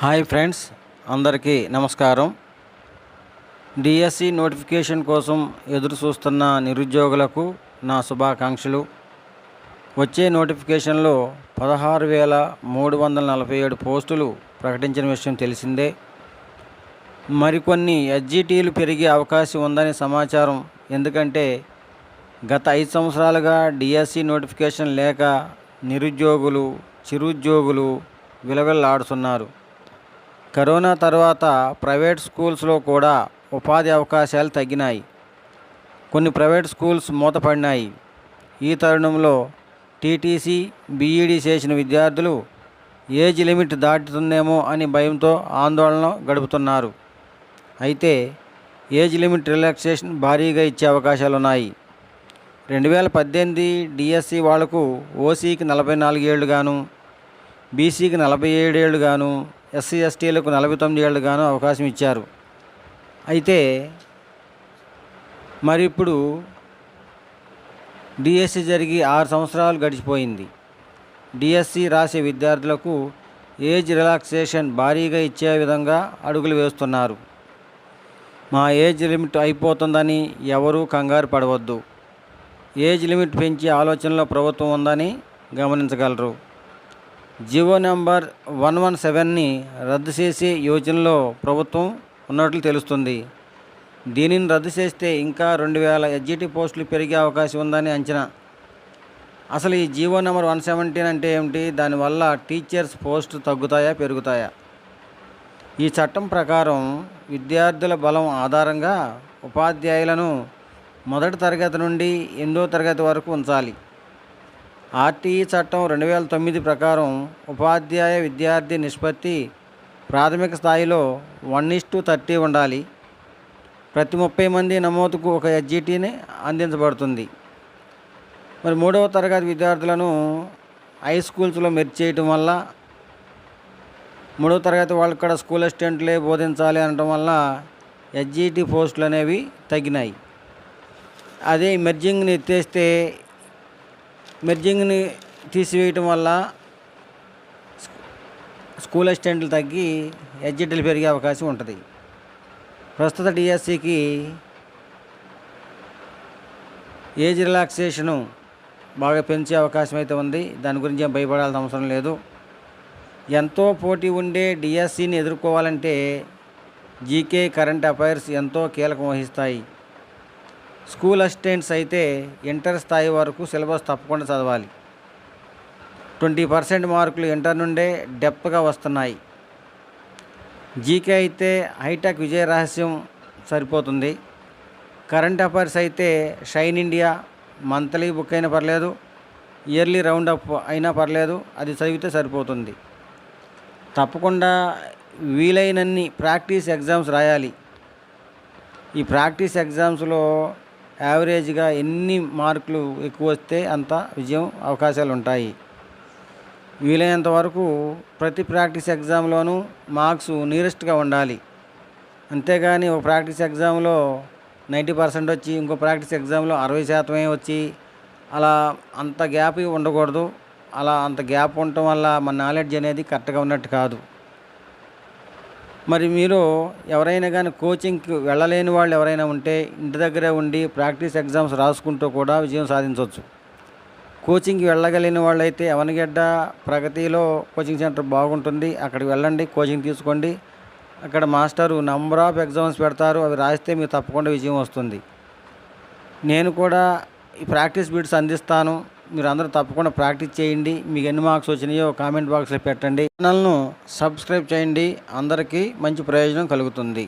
Hi friends అందరికీ నమస్కారం. DSC notification కోసం ఎదురు చూస్తున్న నిరుద్యోగులకు నా శుభాకాంక్షలు. వచ్చే నోటిఫికేషన్లో పదహారు వేల మూడు వందల నలభై ఏడు పోస్టులు ప్రకటించిన విషయం తెలిసిందే. మరికొన్ని ఎస్జిటీలు పెరిగే అవకాశం ఉందని సమాచారం ఎందుకంటే గత ఐదు సంవత్సరాలుగా డిఎస్సి నోటిఫికేషన్ లేక నిరుద్యోగులు చిరుద్యోగులు విలవిల్లాడుతున్నారు. కరోనా తర్వాత ప్రైవేట్ స్కూల్స్లో కూడా ఉపాధి అవకాశాలు తగ్గినాయి. కొన్ని ప్రైవేట్ స్కూల్స్ మూతపడినాయి. ఈ తరుణంలో టీటీసీ బీఈడీ చేసిన విద్యార్థులు ఏజ్ లిమిట్ దాటుతుందేమో అని భయంతో ఆందోళన గడుపుతున్నారు. అయితే ఏజ్ లిమిట్ రిలాక్సేషన్ భారీగా ఇచ్చే అవకాశాలు ఉన్నాయి రెండు వేల పద్దెనిమిది డిఎస్సి వాళ్ళకు ఓసీకి నలభై నాలుగేళ్ళు గాను బీసీకి నలభై ఏడేళ్ళు గాను ఎస్సీ ఎస్టీలకు నలభై తొమ్మిది ఏళ్ళుగాను అవకాశం ఇచ్చారు. అయితే మరి ఇప్పుడు డిఎస్సి జరిగి ఆరు సంవత్సరాలు గడిచిపోయింది. డిఎస్సి రాసే విద్యార్థులకు ఏజ్ రిలాక్సేషన్ భారీగా ఇచ్చే విధంగా అడుగులు వేస్తున్నారు. మా ఏజ్ లిమిట్ అయిపోతుందని ఎవరూ కంగారు పడవద్దు. ఏజ్ లిమిట్ పెంచే ఆలోచనలో ప్రభుత్వం ఉందని గమనించగలరు. G O number one one సెవెన్ని రద్దు చేసే యోచనలో ప్రభుత్వం ఉన్నట్లు తెలుస్తుంది. దీనిని రద్దు చేస్తే ఇంకా రెండు వేల ఎడ్జిటి పోస్టులు పెరిగే అవకాశం ఉందని అంచనా. అసలు ఈ జీవో నెంబర్ వన్ సెవెంటీన్ అంటే ఏమిటి? దానివల్ల టీచర్స్ పోస్టు తగ్గుతాయా పెరుగుతాయా? ఈ చట్టం ప్రకారం విద్యార్థుల బలం ఆధారంగా ఉపాధ్యాయులను మొదటి తరగతి నుండి ఎనిమిదో తరగతి వరకు ఉంచాలి. ఆర్టీఈ చట్టం రెండు వేల తొమ్మిది ప్రకారం ఉపాధ్యాయ విద్యార్థి నిష్పత్తి ప్రాథమిక స్థాయిలో వన్ ఇస్ టు థర్టీ ఉండాలి. ప్రతి ముప్పై మంది నమోదుకు ఒక ఎస్జిటిని అందించబడుతుంది. మరి మూడవ తరగతి విద్యార్థులను హై స్కూల్స్లో మెర్చి చేయటం వల్ల మూడవ తరగతి వాళ్ళకి కూడా స్కూల్ అసిస్టెంట్లే బోధించాలి అనడం వల్ల ఎస్జిటి పోస్టులు అనేవి తగ్గినాయి. అదే మెర్జింగ్ని ఎత్తేస్తే మెర్జింగ్ని తీసివేయటం వల్ల స్కూల్ అసిస్టెంట్లు తగ్గి ఎడ్జిటీలు పెరిగే అవకాశం ఉంటుంది. ప్రస్తుత డిఎస్సికి ఏజ్ రిలాక్సేషను బాగా పెంచే అవకాశం అయితే ఉంది. దాని గురించి ఏం భయపడాల్సిన అవసరం లేదు. ఎంతో పోటీ ఉండే డిఎస్సిని ఎదుర్కోవాలంటే జీకే కరెంట్ అఫైర్స్ ఎంతో కీలకం వహిస్తాయి. స్కూల్ అసిస్టెంట్స్ అయితే ఇంటర్ స్థాయి వరకు సిలబస్ తప్పకుండా చదవాలి. ట్వంటీ పర్సెంట్ మార్కులు ఇంటర్ నుండే డెప్త్గా వస్తున్నాయి. జీకే అయితే హైటెక్ విజయ రహస్యం సరిపోతుంది. కరెంట్ అఫైర్స్ అయితే షైన్ ఇండియా మంత్లీ బుక్ అయినా పర్లేదు ఇయర్లీ రౌండ్ అప్ అయినా పర్లేదు అది చదివితే సరిపోతుంది. తప్పకుండా వీలైనన్ని ప్రాక్టీస్ ఎగ్జామ్స్ రాయాలి. ఈ ప్రాక్టీస్ ఎగ్జామ్స్లో యావరేజ్గా ఎన్ని మార్కులు ఎక్కువ వస్తే అంత విజయం అవకాశాలు ఉంటాయి. వీలైనంత వరకు ప్రతి ప్రాక్టీస్ ఎగ్జామ్లోనూ మార్క్స్ నియరెస్ట్గా ఉండాలి. అంతేగాని ఒక ప్రాక్టీస్ ఎగ్జామ్లో నైంటీ పర్సెంట్ వచ్చి ఇంకో ప్రాక్టీస్ ఎగ్జామ్లో అరవై శాతమే వచ్చి అలా అంత గ్యాప్ ఉండకూడదు. అలా అంత గ్యాప్ ఉండటం వల్ల మన నాలెడ్జ్ అనేది కరెక్ట్గా ఉన్నట్టు కాదు. మరి మీరు ఎవరైనా కానీ కోచింగ్కి వెళ్ళలేని వాళ్ళు ఎవరైనా ఉంటే ఇంటి దగ్గరే ఉండి ప్రాక్టీస్ ఎగ్జామ్స్ రాసుకుంటూ కూడా విజయం సాధించవచ్చు. కోచింగ్కి వెళ్ళగలిగిన వాళ్ళైతే అవనగడ్డ ప్రగతిలో కోచింగ్ సెంటర్ బాగుంటుంది. అక్కడికి వెళ్ళండి కోచింగ్ తీసుకోండి. అక్కడ మాస్టరు నంబర్ ఆఫ్ ఎగ్జామ్స్ పెడతారు. అవి రాస్తే మీకు తప్పకుండా విజయం వస్తుంది. నేను కూడా ఈ ప్రాక్టీస్ బిట్స్ అందిస్తాను. మీరు అందరూ తప్పకుండా ప్రాక్టీస్ చేయండి. మీకు ఎన్ని మార్క్స్ వచ్చినాయో కామెంట్ బాక్స్లో పెట్టండి. ఛానల్ను సబ్స్క్రైబ్ చేయండి. అందరికీ మంచి ప్రయోజనం కలుగుతుంది.